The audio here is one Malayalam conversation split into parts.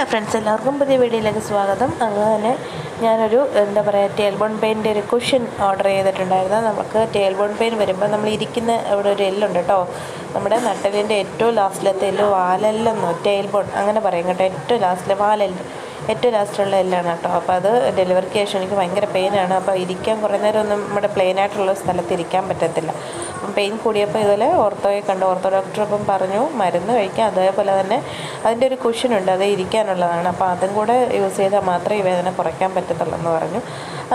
ഹലോ ഫ്രണ്ട്സ് എല്ലാവർക്കും പുതിയ വീഡിയോയിലേക്ക് സ്വാഗതം. അങ്ങനെ ഞാനൊരു എന്താ പറയുക ടേൽ ബോൺ പെയിന്റെ ഒരു കുഷൻ ഓർഡർ ചെയ്തിട്ടുണ്ടായിരുന്നു. നമുക്ക് ടേൽ ബോൺ പെയിൻ വരുമ്പോൾ നമ്മൾ ഇരിക്കുന്ന ഇവിടെ ഒരു എല്ലുണ്ട് കേട്ടോ. നമ്മുടെ നട്ടലിന്റെ ഏറ്റവും ലാസ്റ്റിലത്തെ എല്ല് വാലെല്ലെന്നോ ടേൽ ബോൺ അങ്ങനെ പറയും കേട്ടോ. ഏറ്റവും ലാസ്റ്റിലെ വാലെല്ല് ഏറ്റവും ലാസ്റ്റിലുള്ള എല്ലാണ് കേട്ടോ. അപ്പോൾ അത് ഡെലിവറിക്ക് ശേഷം എനിക്ക് ഭയങ്കര പെയിനാണ് അപ്പോൾ ഇരിക്കാൻ കുറേ നേരം ഒന്നും നമ്മുടെ പ്ലെയിനായിട്ടുള്ള സ്ഥലത്ത് ഇരിക്കാൻ പറ്റത്തില്ല. പെയിൻ കൂടിയപ്പോൾ ഇതുപോലെ ഓർത്തോയെ കണ്ടു. ഓർത്തോ ഡോക്ടർ അപ്പം പറഞ്ഞു മരുന്ന് കഴിക്കാം. അതേപോലെ തന്നെ അതിന്റെ ഒരു കുഷനുണ്ട് അത് ഇരിക്കാനുള്ളതാണ്. അപ്പോൾ അതും കൂടെ യൂസ് ചെയ്താൽ മാത്രമേ ഈ വേദന കുറയ്ക്കാൻ പറ്റത്തുള്ളൂ എന്ന് പറഞ്ഞു.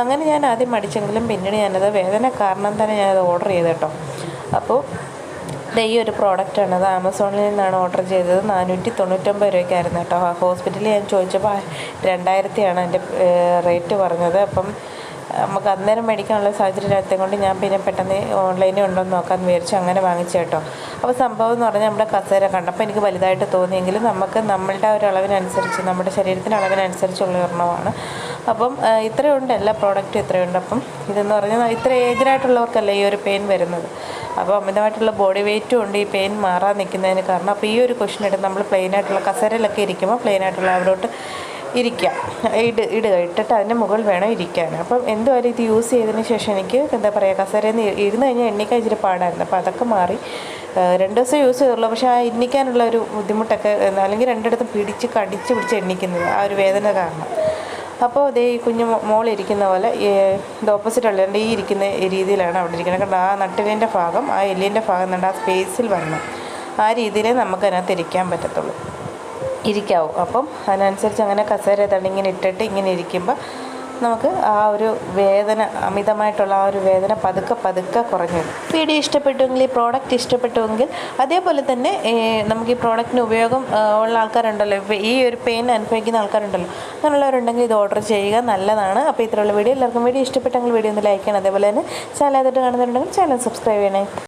അങ്ങനെ ഞാൻ ആദ്യം മടിച്ചെങ്കിലും പിന്നീട് ഞാനത് വേദന കാരണം തന്നെ ഞാനത് ഓർഡർ ചെയ്തു കേട്ടോ. അപ്പോൾ ഇതേ ഒരു പ്രോഡക്റ്റാണ് അത് ആമസോണിൽ നിന്നാണ് ഓർഡർ ചെയ്തത്. നാനൂറ്റി തൊണ്ണൂറ്റൊമ്പത് രൂപയ്ക്കായിരുന്നു കേട്ടോ. ഹോസ്പിറ്റലിൽ ഞാൻ ചോദിച്ചപ്പോൾ രണ്ടായിരത്തിയാണ് എന്റെ റേറ്റ് പറഞ്ഞത്. അപ്പം നമുക്ക് അന്നേരം മേടിക്കാനുള്ള സാഹചര്യം കൊണ്ട് ഞാൻ പിന്നെ പെട്ടെന്ന് ഓൺലൈനിൽ ഉണ്ടോ എന്ന് നോക്കാൻ വിചാരിച്ചു. അങ്ങനെ വാങ്ങിച്ചു കേട്ടോ. അപ്പോൾ സംഭവം എന്ന് പറഞ്ഞാൽ നമ്മുടെ കസേര കണ്ടപ്പോൾ എനിക്ക് വലുതായിട്ട് തോന്നിയെങ്കിലും നമുക്ക് നമ്മളുടെ ഒരു അളവിനനുസരിച്ച് നമ്മുടെ ശരീരത്തിന്റെ അളവിനനുസരിച്ചുള്ള ഒരെണ്ണമാണ്. അപ്പം ഇത്രയുണ്ട്. എല്ലാ പ്രോഡക്റ്റും ഇത്രയുണ്ട്. അപ്പം ഇതെന്ന് പറഞ്ഞാൽ ഇത്ര ഏജിനായിട്ടുള്ളവർക്കല്ല ഈ ഒരു പെയിൻ വരുന്നത്. അപ്പോൾ അമിതമായിട്ടുള്ള ബോഡി വെയിറ്റും ഉണ്ട്. ഈ പെയിൻ മാറാൻ നിൽക്കുന്നതിന് കാരണം. അപ്പോൾ ഈ ഒരു ക്വസ്റ്റിനായിട്ട് നമ്മൾ പ്ലെയിനായിട്ടുള്ള കസേരയിലൊക്കെ ഇരിക്കുമ്പോൾ പ്ലെയിൻ ആയിട്ടുള്ള ഇരിക്കുക ഇട് ഇടുക ഇട്ടിട്ട് അതിന്റെ മുകളിൽ വേണം ഇരിക്കാൻ. അപ്പം എന്തുവരെ ഇത് യൂസ് ചെയ്തതിന് ശേഷം എനിക്ക് എന്താ പറയുക കസേരയിൽ നിന്ന് ഇരുന്ന് കഴിഞ്ഞാൽ എണ്ണിക്കാൻ ഇച്ചിരി പാടായിരുന്നു. അപ്പോൾ അതൊക്കെ മാറി. രണ്ട് ദിവസം യൂസ് ചെയ്തുള്ളൂ. പക്ഷേ ആ എണ്ണിക്കാനുള്ള ഒരു ബുദ്ധിമുട്ടൊക്കെ അല്ലെങ്കിൽ രണ്ടിടത്തും പിടിച്ച് കടിച്ച് പിടിച്ച് എണ്ണിക്കുന്നത് ആ ഒരു വേദന കാരണം. അപ്പോൾ അതേ ഈ കുഞ്ഞു മോളിരിക്കുന്ന പോലെ ഇത് ഓപ്പോസിറ്റ് ഉള്ള ഈ ഇരിക്കുന്ന രീതിയിലാണ് അവിടെ ഇരിക്കുന്നത്. കാരണം ആ നട്ടിലിന്റെ ഭാഗം ആ എല്ലിന്റെ ഭാഗം എന്നുണ്ട് ആ സ്പേസിൽ വരണം. ആ രീതിയിലേ നമുക്കതിനകത്ത് ഇരിക്കാൻ പറ്റത്തുള്ളൂ. ഇരിക്കാവും. അപ്പം അതിനനുസരിച്ച് അങ്ങനെ കസേര തണ്ട് ഇങ്ങനെ ഇട്ടിട്ട് ഇങ്ങനെ ഇരിക്കുമ്പോൾ നമുക്ക് ആ ഒരു വേദന അമിതമായിട്ടുള്ള ആ ഒരു വേദന പതുക്കെ പതുക്കെ കുറഞ്ഞു വീഡിയോ ഇഷ്ടപ്പെട്ടുവെങ്കിൽ ഈ പ്രോഡക്റ്റ് ഇഷ്ടപ്പെട്ടുവെങ്കിൽ അതേപോലെ തന്നെ നമുക്ക് ഈ പ്രോഡക്റ്റിന് ഉപയോഗം ഉള്ള ആൾക്കാരുണ്ടല്ലോ. ഈ ഒരു പെയിൻ അനുഭവിക്കുന്ന ആൾക്കാരുണ്ടല്ലോ. അങ്ങനെയുള്ളവരുണ്ടെങ്കിൽ ഇത് ഓർഡർ ചെയ്യുക നല്ലതാണ്. അപ്പോൾ ഇത്രയുള്ള വീഡിയോ എല്ലാവർക്കും വീഡിയോ ഇഷ്ടപ്പെട്ടെങ്കിൽ വീഡിയോ ഒന്ന് ലൈക്ക് ചെയ്യണം. അതേപോലെ തന്നെ ചാനൽ ആയിട്ട് കാണുന്നുണ്ടെങ്കിൽ ചാനൽ സബ്സ്ക്രൈബ് ചെയ്യണേ.